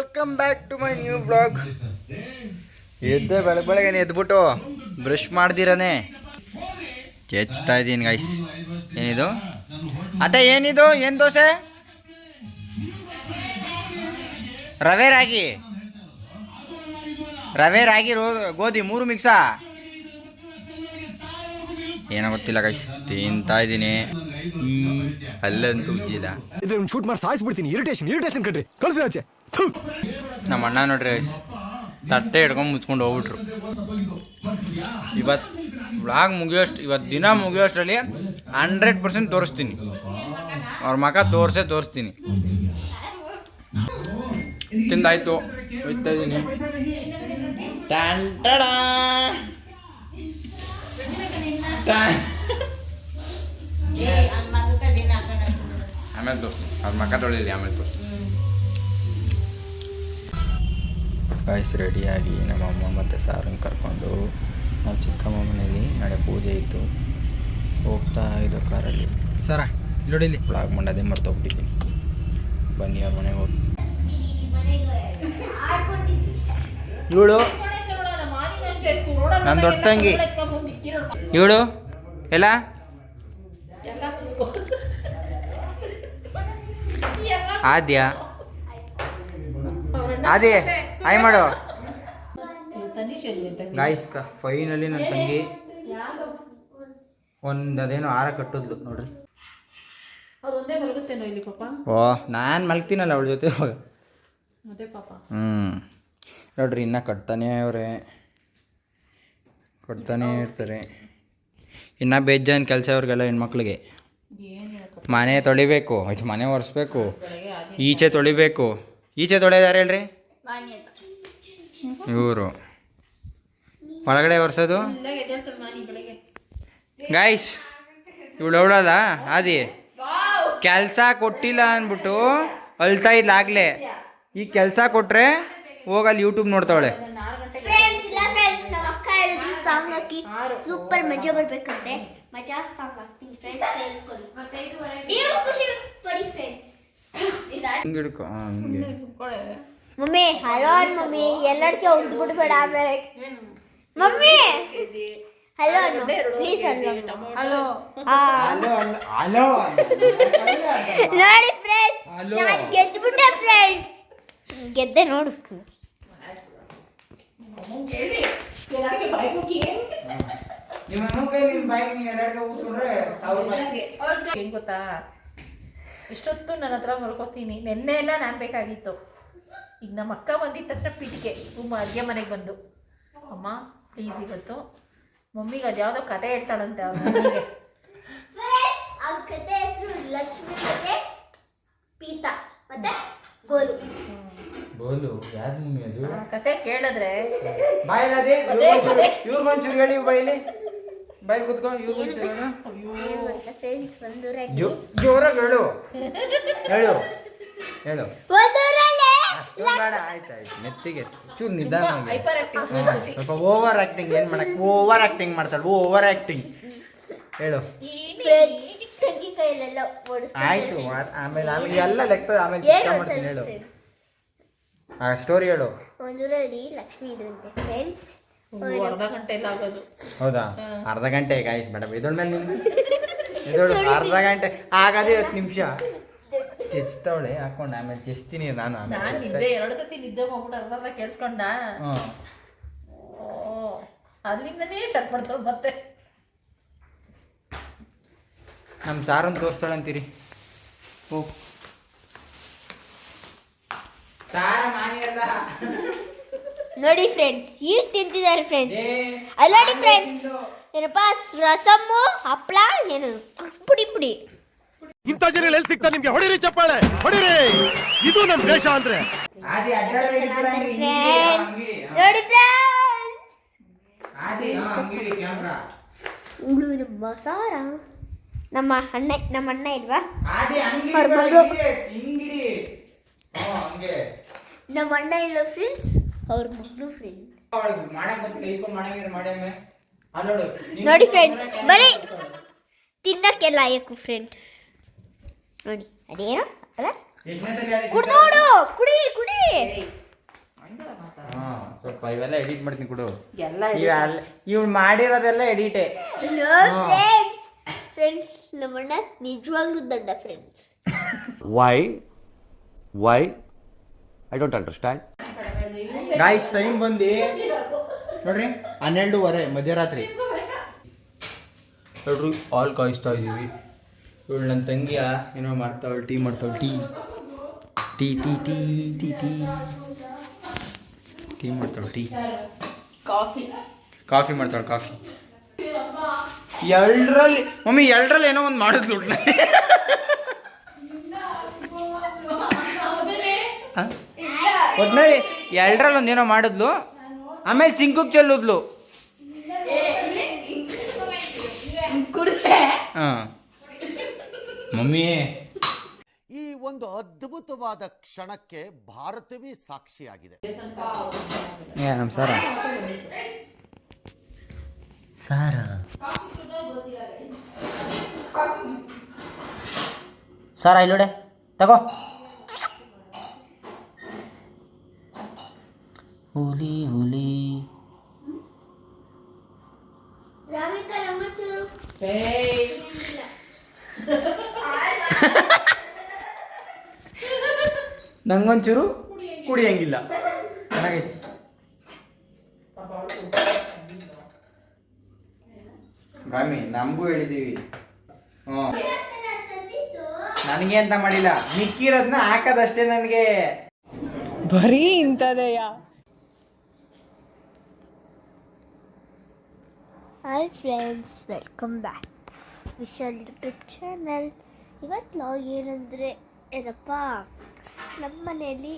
Welcome back to my new vlog ಎದ್ದೆ ಬೆಳಗ್ಗೆ ಬೆಳಗ್ಗೆ ಎದ್ಬಿಟ್ಟು ಬ್ರಷ್ ಮಾಡ್ದಿರಾನೆ. ಚೆಚ್ತಾ ಇದ್ದೀನಿ ಗೈಸ್ ಏನಿದು? ಅದ ಏನಿದು? ಏನು ದೋಸೆ? ರವೆ ರಾಗಿ. ರವೆ ರಾಗಿ ರೋ, ಗೋಧಿ ಮೂರು ಮಿಕ್ಸಾ ಏನೋ ಗೊತ್ತಿಲ್ಲ ಗೈಸ್ ತಿಂತಾ ಇದ್ದೀನಿ. ಅಲ್ಲಂತೂ ಉಜ್ಜಿಲ್ಲ ಇದ್ರೆ ಶೂಟ್ ಮಾಡಿ ಸಾಯಿಸ್ಬಿಡ್ತೀನಿ. ಇರಿಟೇಷನ್ ಇರಿಟೇಷನ್ ಕಣ್ರಿ. ಕಳ್ಸಿ ಆಚೆ. ನಮ್ಮ ಅಣ್ಣ ನೋಡ್ರಿ ಐಸ್ ತಟ್ಟೆ ಹಿಡ್ಕೊಂಡು ಮುಚ್ಕೊಂಡು ಹೋಗ್ಬಿಟ್ರು. ಇವತ್ತು ಬ್ಲಾಗ್ ಮುಗಿಯೋಷ್ಟು ಇವತ್ತು ದಿನ ಮುಗಿಯೋಷ್ಟರಲ್ಲಿ ಹಂಡ್ರೆಡ್ ಪರ್ಸೆಂಟ್ ತೋರಿಸ್ತೀನಿ. ಅವ್ರ ಮಕ ತೋರಿಸೇ ತೋರಿಸ್ತೀನಿ. ತಿಂದಾಯ್ತು. ಹೋಯ್ತಾ ಇದ್ದೀನಿ ಆಮೇಲೆ ತೋರಿಸ್ತೀನಿ. ಅವ್ರ ಮಕ ತೊಳಿಲಿ ಆಮೇಲೆ ತೋರಿಸ್ತೀನಿ. ಗಾಯ್ಸ್ ರೆಡಿಯಾಗಿ ನಮ್ಮ ಅಮ್ಮ ಮತ್ತು ಸಾರನ್ನು ಕರ್ಕೊಂಡು ನಮ್ಮ ಚಿಕ್ಕಮ್ಮ ಮನೇಲಿ ನಾಳೆ ಪೂಜೆ ಇತ್ತು. ಹೋಗ್ತಾ ಇದ್ದ ಕಾರಲ್ಲಿ. ಸರ ನೋಡಿ ಇಲ್ಲಿ. ಬ್ಲಾಗ್ ಮಾಡೋದೇ ಮರ್ತೋಗ್ಬಿಟ್ಟಿದ್ದೀನಿ. ಬನ್ನಿ ಅವ್ರ ಮನೆಗೆ ಹೋಗಿ. ಇವಳು? ನನ್ನ ದೊಡ್ಡ ತಂಗಿ. ಇವಳು? ಎಲ್ಲ? ಆದ್ಯ? ಆದಿ ಆಯ್ ಮಾಡು. ಗಾಯ್ಸ್ ಫೈನಲಿ ನನ್ನ ತಂಗಿ. ಒಂದು ಅದೇನೋ ಹಾರ ಕಟ್ಟಿದ್ಲು ನೋಡ್ರಿ. ಓ ನಾನು ಮಲ್ಗ್ತೀನಲ್ಲ ಅವಳ ಜೊತೆ ಹ್ಞೂ ನೋಡ್ರಿ ಇನ್ನೂ ಕಟ್ತಾನೆ ಅವರೇ ಕೊಡ್ತಾನೇ ಇರ್ತಾರೆ. ಇನ್ನೂ ಬೇಜಾನ್ ಕೆಲಸ ಅವ್ರಿಗೆಲ್ಲ ಹೆಣ್ಮಕ್ಳಿಗೆ. ಮನೆ ತೊಳಿಬೇಕು ಆಯ್ತು ಮನೆ ಒರೆಸ್ಬೇಕು ಈಚೆ ತೊಳಿಬೇಕು. ಈಚೆ ತೊಳೆದಾರೆ ಹೇಳ್ರಿ? ಇವರು. ಒಳಗಡೆ ಒರೆಸೋದು? ಗಾಯ್ಸ್ ಇವಳು ಅವಳದ ಆದಿ. ಕೆಲಸ ಕೊಟ್ಟಿಲ್ಲ ಅಂದ್ಬಿಟ್ಟು ಅಳ್ತಾ ಇದ್ಲಾಗ್ಲೇ ಈ ಕೆಲಸ ಕೊಟ್ಟರೆ ಹೋಗಲ್ಲಿ ಯೂಟ್ಯೂಬ್ ನೋಡ್ತಾವಳೆ. ಫ್ರೆಂಡ್ಸ್ ಇಲ್ಲ ಫ್ರೆಂಡ್ಸ್ ನಮ್ಮ ಅಕ್ಕ ಹೇಳಿದ್ರು ಸಾಂಗ್ ಹಾಕಿ. ಸೂಪರ್ ಮಜಾ ಬರ್ಬೇಕಂತೆ. ಮಜಾ ಸಾಂಗ್ ಹಾಕ್ತೀನಿ ಫ್ರೆಂಡ್ಸ್ ಕೇಳಿಸ್ಕೊಳ್ಳಿ. ನೀವು ಖುಷಿ ಪಡಿ ಫ್ರೆಂಡ್ಸ್ ಹಿಂಗೆ ಹಿಡ್ಕೊ ಹಾಂ ಹಿಂಗೆ. ಮಮ್ಮಿ ಹಲೋ ಅನ್ ಮಮ್ಮಿ. ಎಲ್ಲರಿಗೆ ಹೋಗಿ ಬಿಡ್ಬೇಡ ಆಮೇಲೆ. ಮಮ್ಮಿ! ಹಲೋ ಅನ್ನು ಪ್ಲೀಸ್ ಅನ್ನು ಹಲೋ ಹಲೋ ನೋಡಿ ಫ್ರೆಂಡ್ಸ್ Hello. ನಾನು ಗೆದ್ದುಬಿಟ್ಟೆ ಫ್ರೆಂಡ್ ಗೆದ್ದೆ ನೋಡು. ಏನ್ ಗೊತ್ತಾ? ಇಷ್ಟೊತ್ತು ನನ್ನ ಹತ್ರ ಮಲ್ಕೋತೀನಿ. ನಿನ್ನೆ ಎಲ್ಲ ನಾನು ಬೇಕಾಗಿತ್ತು. ಈಗ ನಮ್ಮ ಅಕ್ಕ ಬಂದಿದ್ದ ತಕ್ಷಣ ಪಿಟಿಕೆ ತುಂಬ ಅಡುಗೆ ಮನೆಗೆ ಬಂದು. ಅಮ್ಮ ಪ್ಲೀಸ್ ಇವತ್ತು ಮಮ್ಮಿಗೆ ಅದು ಯಾವುದೋ ಕತೆ ಹೇಳ್ತಾಳಂತೆ ಅವ್ರ ಮಮ್ಮಿಗೆ. ಆ ಕತೆ ಹೆಸರು ಲಕ್ಷ್ಮಿ ಮತ್ತೆ ಪೀತಾ ಮತ್ತೆ ಗೋಲು. ಬೋಲು ಯಾರು ಮಮ್ಮಿ ಅದು? ಆ ಕತೆ ಕೇಳಿದ್ರೆ ಬಾಯಿಲದೆ. ಹೇಳಿ ಬಾಯಿಲಿ ಬಾಯಿ ಕುತ್ಕೊ ಇವ್ರು ಒಂಚೂರು ಹೇಳು. ಜೋರಾಗಿ ಬೇಡ ಆಯ್ತು ಆಯ್ತು. ಮೆತ್ತಿಗೆ ಚೂರು ನಿಧಾನ ಸ್ವಲ್ಪ ಓವರ್ ಆಕ್ಟಿಂಗ್ ಏನು ಮಾಡಕ್ ಓವರ್ ಆಕ್ಟಿಂಗ್ ಮಾಡ್ತಾಳೆ ಓವರ್ ಆಕ್ಟಿಂಗ್ ಹೇಳು. ಆಯ್ತು ಆಮೇಲೆ ಆಮೇಲೆ ಎಲ್ಲ ಲೆಕ್ಕ ಆಮೇಲೆ ಚಿಕ್ಕ ಮಾಡ್ತೀನಿ ಹೇಳು. ಆ ಸ್ಟೋರಿ ಹೇಳು. ಒಂದೂರಲ್ಲಿ ಲಕ್ಷ್ಮಿ ಇದ್ರಂತೆ. ಫ್ರೆಂಡ್ಸ್ ಅರ್ಧ ಗಂಟೆ ಆಗೋದು. ಹೌದಾ? ಅರ್ಧ ಗಂಟೆ ಗಾಯ್ಸ್ ಮೇಡಮ್ ಇದ್ರ ಮೇಲೆ ನಿಮ್ಗೆ ಅರ್ಧ ಗಂಟೆ ಆಗದೆ ಹತ್ತು ನಿಮಿಷ. ಚೆಚ್ತಾವಳೆ ಹಾಕೊಂಡು ಆಮೇಲೆ ಚೆಸ್ತೀನಿ ನಾನು ನಾನು ಆಮೇಲೆ ನಿದ್ದೆ ಎರಡು ಸತಿ ನಿದ್ದೆ ಹೋಗ್ಬಿಟ್ಟು ಅರ್ಧ ಕೇಳಿಸ್ಕೊಂಡ. ಹ್ಞೂ ಅಲ್ಲಿಂದನೇ ಸ್ಟಾರ್ಟ್ ಮಾಡ್ತಾಳೆ ಮತ್ತೆ. ನಮ್ಮ ಸಾರನ್ನು ತೋರಿಸ್ತಾಳೆ ಅಂತೀರಿ. ಓ ಸಾರ ಮಾನಿಯಲ್ಲ. ನೋಡಿ ಫ್ರೆಂಡ್ಸ್ ಈಗ ತಿಂತಿದ್ದಾರೆ ಫ್ರೆಂಡ್ಸ್ ಅಲ್ಲಿ ನೋಡಿ ಫ್ರೆಂಡ್ಸ್ ಏನಪ್ಪ ರಸಮ್ಮು ಹಪ್ಪಳ ಏನು ಪುಡಿ ಪುಡಿ. ಇಂಥ ಜನ ಎಲ್ಲಿ ಸಿಗ್ತಾರೆ ನಿಮ್ಗೆ? ಹೊಡಿರಿ ಚಪ್ಪಾಳೆ ಹೊಡಿರಿ. ಇದು ನಮ್ ದೇಶ ಅಂದ್ರೆ. ನೋಡಿ ಫ್ರೆಂಡ್ಸ್ ಆದಿ ಅಂಗಡಿ ಕ್ಯಾಮ್ರಾ ಇವಳು ನಮ್ಮ ಸಾರ ನಮ್ಮ ಅಣ್ಣ ನಮ್ಮ ಅಣ್ಣ ಇಲ್ವಾ? ಅವ್ರ ಮಗಳು. ನಮ್ಮ ಅಣ್ಣ ಇಲ್ಲ ಫ್ರೆಂಡ್ಸ್ ಅವ್ರ ಮಗಳು ಫ್ರೆಂಡ್ ನೋಡು ಫ್ರೆಂಡ್ಸ್ ಬರೀ ತಿನ್ನಕ್ಕೆಲ್ಲ ಆಯಕು ಫ್ರೆಂಡ್ ನೋಡಿ ಅದೇನು? ಅಲ್ಲ? ಕುಡ್ದೋಡು ಕುಡಿ ಕುಡಿ. ಹಾಂ ಸ್ವಲ್ಪ ಇವೆಲ್ಲ ಎಡಿಟ್ ಮಾಡ್ತೀನಿ ಕೊಡು. ಇವ್ ಮಾಡಿರೋದೆಲ್ಲ ಎಡಿಟೇ. ಫ್ರೆಂಡ್ಸ್ ಫ್ರೆಂಡ್ಸ್ ನಮ್ಮಣ್ಣ ನಿಜವಾಗ್ಲೂ ದೊಡ್ಡ friends why why I don't understand guys time ಬಂದು ನೋಡ್ರಿ ಹನ್ನೆರಡೂವರೆ ಮಧ್ಯರಾತ್ರಿ. ನೋಡ್ರಿ ಆಲ್ ಕಾಯಿಸ್ತಾ ಇದೀವಿ. ಇವಳು ನನ್ನ ತಂಗಿಯ ಏನೋ ಮಾಡ್ತಾವಳು tea ಮಾಡ್ತಾವಳು tea. Tea tea tea tea tea. Tea ಮಾಡ್ತಾಳೆ ಟೀ. ಕಾಫಿ. ಕಾಫಿ ಮಾಡ್ತಾಳೆ ಕಾಫಿ. ಎರಡರಲ್ಲಿ ಮಮ್ಮಿ ಎರಡರಲ್ಲಿ ಏನೋ ಒಂದು ಮಾಡಿದ್ಲು ಊಟ ಒಟ್ನಲ್ಲಿ ಎರಡರಲ್ಲಿ ಒಂದು ಏನೋ ಮಾಡಿದ್ಲು? ಆಮೇಲೆ ಸಿಂಕಕ್ಕೆ ಚೆಲ್ಲಿದ್ಲು. ಹಾಂ. ಮಮ್ಮಿ. ಈ ಒಂದು ಅದ್ಭುತವಾದ ಕ್ಷಣಕ್ಕೆ ಭಾರತವೇ ಸಾಕ್ಷಿಯಾಗಿದೆ. ನಮ್ಮ ಸಾರ? ಸಾರ? ಸಾರ ಇಲ್ಲೋಡೆ ತಗೋ. ಹುಲಿ ಹುಲಿ. ನಮ್ಮಚೂರು ನಂಗೊಂಚೂರು ಕುಡಿಯಂಗಿಲ್ಲ. ಚೆನ್ನಾಗೈತಿ. ಗಾಮಿ ನಮಗೂ ಹೇಳಿದೀವಿ. ಹ್ಞೂ. ನನಗೆ ಅಂತ ಮಾಡಿಲ್ಲ. ಮಿಕ್ಕಿರೋದನ್ನ ಹಾಕೋದಷ್ಟೇ ನನಗೆ. ಬರೀ ಇಂಥದೆಯಾ. Hi friends welcome back Vishal YouTube channel ಇವತ್ತು ಲಾಗ್ ಏನಂದರೆ, ಏನಪ್ಪ, ನಮ್ಮ ಮನೆಯಲ್ಲಿ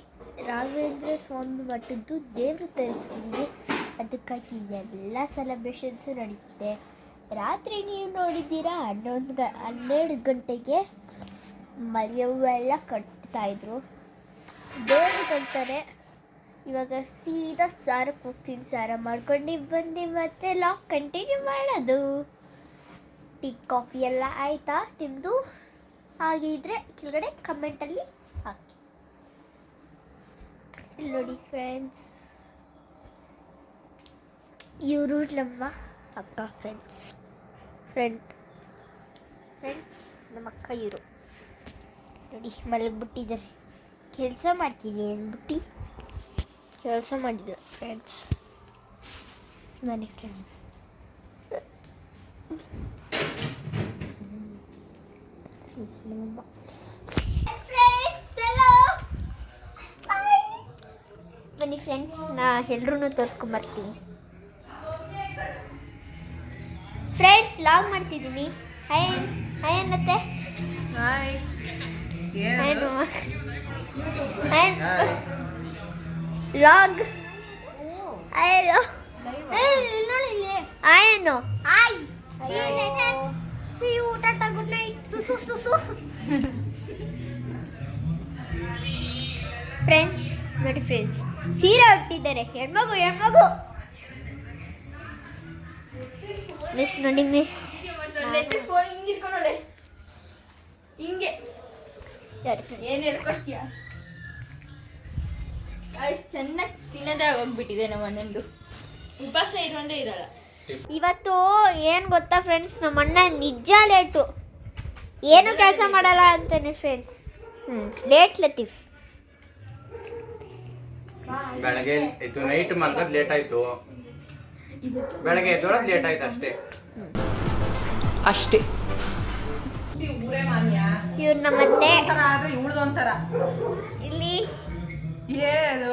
ರಾಘವೇಂದ್ರ ಸ್ವಾಮಿ ಮಠದ್ದು ದೇವರು ತರಿಸ್ತೀವಿ ಅದಕ್ಕಾಗಿ ಎಲ್ಲ ಸೆಲೆಬ್ರೇಷನ್ಸು ನಡೀತಿದೆ. ರಾತ್ರಿ ನೀವು ನೋಡಿದ್ದೀರಾ? ಹನ್ನೊಂದು ಗ, ಹನ್ನೆರಡು ಗಂಟೆಗೆ ಮರಿಯವೆಲ್ಲ ಕಟ್ತಾಯಿದ್ರು ದೇವರು ಕಟ್ತಾರೆ ಇವಾಗ ಸೀದಾ ಸಾರಕ್ಕೆ ಹೋಗ್ತೀನಿ, ಸಾರ ಮಾಡ್ಕೊಂಡು ಬಂದು ಮತ್ತೆ ಲಾಕ್ ಕಂಟಿನ್ಯೂ ಮಾಡೋದು. ಟೀ, ಕಾಫಿ ಎಲ್ಲ ಆಯಿತಾ ನಿಮ್ಮದು ಹಾಗಿದ್ರೆ ಕೆಳಗಡೆ ಕಮೆಂಟಲ್ಲಿ ಹಾಕಿ. ನೋಡಿ ಫ್ರೆಂಡ್ಸ್ ಇವರು ನಮ್ಮ ಅಕ್ಕ ಫ್ರೆಂಡ್ಸ್ ಫ್ರೆಂಡ್ ಫ್ರೆಂಡ್ಸ್ ನಮ್ಮ ಅಕ್ಕ ಇವರು. ನೋಡಿ, ಮಲಗಿಬಿಟ್ಟಿದ್ದಾರೆ. ಕೆಲಸ ಮಾಡ್ತೀನಿ ಅಂದ್ಬಿಟ್ಟು ಕೆಲಸ ಮಾಡಿದ್ರು ಫ್ರೆಂಡ್ಸ್ ನನಗೆ ಫ್ರೆಂಡ್ಸ್ ಬನ್ನಿ ಫ್ರೆಂಡ್ಸ್ ನಾ ಎಲ್ರೂ ತೋರಿಸ್ಕೊಂಬರ್ತೀನಿ. ಫ್ರೆಂಡ್ಸ್ ಲಾಗ್ ಮಾಡ್ತಿದ್ದೀನಿ. ಹಾಯ್ ಹಾಯ್ ಅನ್ನತ್ತೆ ಹಾಯ್. ಹಾಯ್ ಲಾಗ್ ಆಯ್ ಆಯನು ಆಯ್ ಸಿ ಯು ಟಾಟಾ ಗುಡ್ ನೈಟ್ ಸುಸು ಸುಸು ಫ್ರೆಂಡ್ಸ್ ನೋಡಿ ಫ್ರೆಂಡ್ಸ್ ಸೀರೆ ಹುಟ್ಟಿದ್ದಾರೆ ಹೆಣ್ಮಗು ಹೆಣ್ಮಗು. ಮಿಸ್ ನೋಡಿ ಮಿಸ್ ಹಿಂಗೆ ಚೆನ್ನಾಗಿ ತಿನ್ನದೇ ಆಗೋಗ್ಬಿಟ್ಟಿದೆ ನಮ್ಮ ಅಣ್ಣಂದು. ಉಪವಾಸ ಇರಲ್ಲ. ಇವತ್ತು ಏನು ಗೊತ್ತಾ ಫ್ರೆಂಡ್ಸ್ ನಮ್ಮ ಅಣ್ಣ ನಿಜ ಲೇಟು. ಏನು ಕೆಲಸ ಮಾಡಲ್ಲ ಅಂತಾನೆ ಫ್ರೆಂಡ್ಸ್ ಹ್ಞೂ ಲೇಟ್ ಲತೀಫ್. ಬೆಳಗ್ಗೆ ಇದು ನೈಟ್ ಮಲ್ಗೋದು ಲೇಟ್ ಆಯ್ತು. ಬೆಳಗ್ಗೆ ಎದ್ದೊಳದ್ ಲೇಟ್ ಆಯ್ತು ಅಷ್ಟೇ. ಅಷ್ಟೇ. ಇವ್ರು ನಮ್ಮತ್ತೆ ಇಲ್ಲಿ. ಏನದು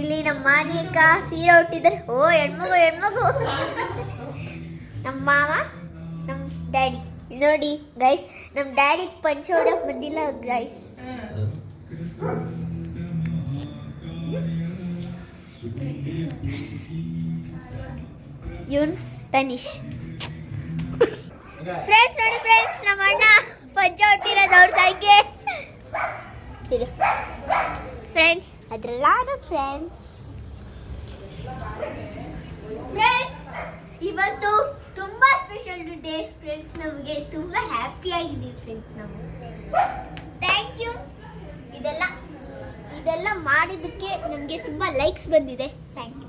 ಇಲ್ಲಿ ನಮ್ಮ ಮಾನಿಯಕ್ಕ ಸೀರೆ ಹುಟ್ಟಿದ್ರೆ ಓ ಹೆಣ್ಮಗು ಹೆಣ್ಮಗು. ನಮ್ಮ ಮಾವ. ನೋಡಿ ಗೈಸ್ ನಮ್ಮ ಡ್ಯಾಡಿ ಪಂಚ್ ಹೊಡಕ್ ಬಂದಿಲ್ಲ ಗೈಸ್ ಇವನ್ ತನಿಷ್ ಫ್ರೆಂಡ್ಸ್ ನೋಡಿ ಫ್ರೆಂಡ್ಸ್ ನಮ್ಮ ಅಣ್ಣ ಪಂಚ ಹೊಟ್ಟಿರೋದು ಅವ್ರ ತಾಯಿಗೆ. ಇದು ಫ್ರೆಂಡ್ಸ್ ಅದ್ರಲ್ಲಾರು ಫ್ರೆಂಡ್ಸ್ ಫ್ರೆಂಡ್ಸ್ ಇವತ್ತು ತುಂಬಾ ಸ್ಪೆಷಲ್ ಡೇ ಫ್ರೆಂಡ್ಸ್ ನಮಗೆ ತುಂಬಾ ಹ್ಯಾಪಿ ಆಗಿದ್ದೀವಿ ಫ್ರೆಂಡ್ಸ್ ನಾವು ಥ್ಯಾಂಕ್ ಯು ಇದೆಲ್ಲ ಇದೆಲ್ಲ ಮಾಡಿದ್ದಕ್ಕೆ ನಮಗೆ ತುಂಬಾ ಲೈಕ್ಸ್ ಬಂದಿದೆ. ಥ್ಯಾಂಕ್ ಯು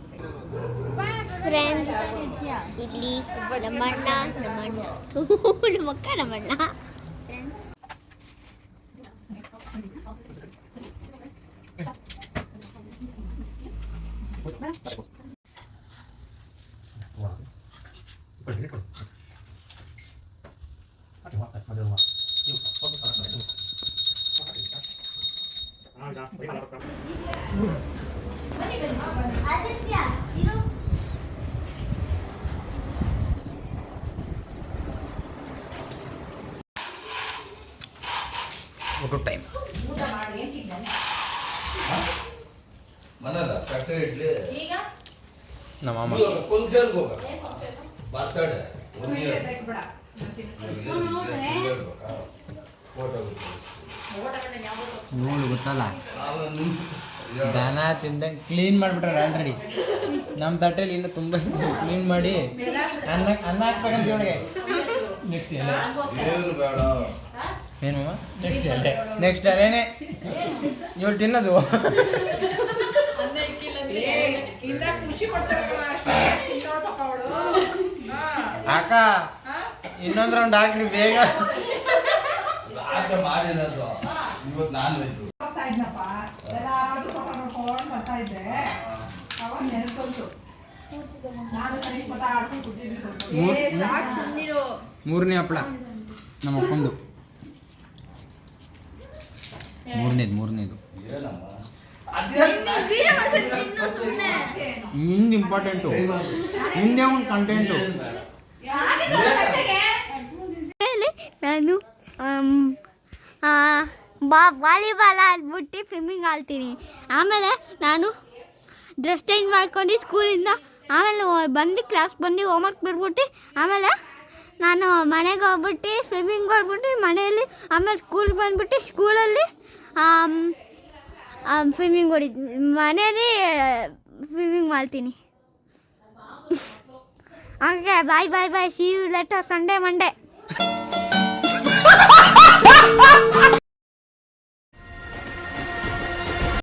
ಫ್ರೆಂಡ್ಸ್ ಇಲ್ಲಿ ನಮ್ಮಣ್ಣ ನಮ್ಮಣ್ಣ. ನಮ್ಮಕ್ಕ ನಮ್ಮಣ್ಣ ಫ್ರೆಂಡ್ಸ್ ಆದಿತ್ಯ ಇರು ಊಟ ಟೈಮ್ ಊಟ ಮಾಡಿ ಏನ್ ತಿಂದಾನೆ? ಮನಲ್ಲ ಫ್ಯಾಕ್ಟರಿ ಇಡ್ಲಿ ಈಗ ನಮ್ಮ ಅಮ್ಮ ಫಂಕ್ಷನ್ಗೆ ಹೋಗ ಬರ್ತಡೆ ಒಂದು ಬೇಕು ಬೇಡ ನಾನ್ ತಿನ್ನಲ್ಲ. ಫೋಟೋ ಊಟ ಕಡೆ ಯಾವ್ದು ನೋಡು ಗೊತ್ತಲ್ಲ? ದನ ತಿಂದಂಗೆ ಕ್ಲೀನ್ ಮಾಡಿಬಿಟ್ರೆ ಆಲ್ರೆಡಿ ನಮ್ಮ ತಟ್ಟೆಲಿ ಇನ್ನೂ ತುಂಬ ಕ್ಲೀನ್ ಮಾಡಿ ಅನ್ನ ಅನ್ನ ಹಾಕ್ಬೇಕಂತ ಇವಳಿಗೆ ನೆಕ್ಸ್ಟ್ ಎಲೆ ಏನು ನೆಕ್ಸ್ಟ್ ಅಲ್ಲೇನೆ? ಇವಳು ತಿನ್ನೋದು. ಖುಷಿ ಪಡ್ತಾರೆ ಪಾಪ ಅವಳು. ಅಕ್ಕ ಇನ್ನೊಂದು ರೌಂಡ್ ಹಾಕ್ರಿ ಬೇಗ. ಆತ ಮಾಡಿರೋದು. ಇವತ್ತು ನಾನ್ ವೆಜ್. ಬರ್ತಾ ಇದ್ನಪ್ಪ ಎಲ್ಲಾದ್ರೂ ಪಕ್ಕ ನೋಡ್ಕೊಂಡು ಬರ್ತಾ ಇದ್ದೆ. ಅವಾಗ ನೆನ್ಸ್ಕೊಂತು ನಾನು ಸರಿ ಪಟ ಆಡ್ಕೊಂಡು ಕೂತಿದ್ದೆ ಸ್ವಲ್ಪ. ಮೂರನೇ ಹಪ್ಪಳ. ನಮ್ಮ ಅಪ್ಪಂದು. ಮೂರನೇದು ಮೂರನೇದು. ನಿಂದು ಇಂಪಾರ್ಟೆಂಟು ನಿಂದೇ ಒಂದು ಕಂಟೆಂಟು ನಾನು ವಾಲಿಬಾಲ್ ಆಡ್ಬಿಟ್ಟು ಸ್ವಿಮ್ಮಿಂಗ್ ಆಡ್ತೀನಿ. ಆಮೇಲೆ ನಾನು ಡ್ರೆಸ್ ಚೇಂಜ್ ಮಾಡ್ಕೊಂಡು ಸ್ಕೂಲಿಂದ ಆಮೇಲೆ ಬಂದು ಕ್ಲಾಸ್ ಬಂದು ಹೋಮ್ವರ್ಕ್ ಬರ್ಬಿಟ್ಟು ಆಮೇಲೆ ನಾನು ಮನೆಗೆ ಹೋಗ್ಬಿಟ್ಟು ಸ್ವಿಮ್ಮಿಂಗ್ ಹೋಗ್ಬಿಟ್ಟು ಮನೆಯಲ್ಲಿ ಆಮೇಲೆ ಸ್ಕೂಲ್ಗೆ ಬಂದ್ಬಿಟ್ಟು ಸ್ಕೂಲಲ್ಲಿ ಸ್ವಿಮ್ಮಿಂಗ್ ಹೊಡಿದ್ ಮನೆಯಲ್ಲಿ ಸ್ವಿಮ್ಮಿಂಗ್ ಮಾಡ್ತೀನಿ. ಹಂಗೆ bye bye bye see you later Sunday Monday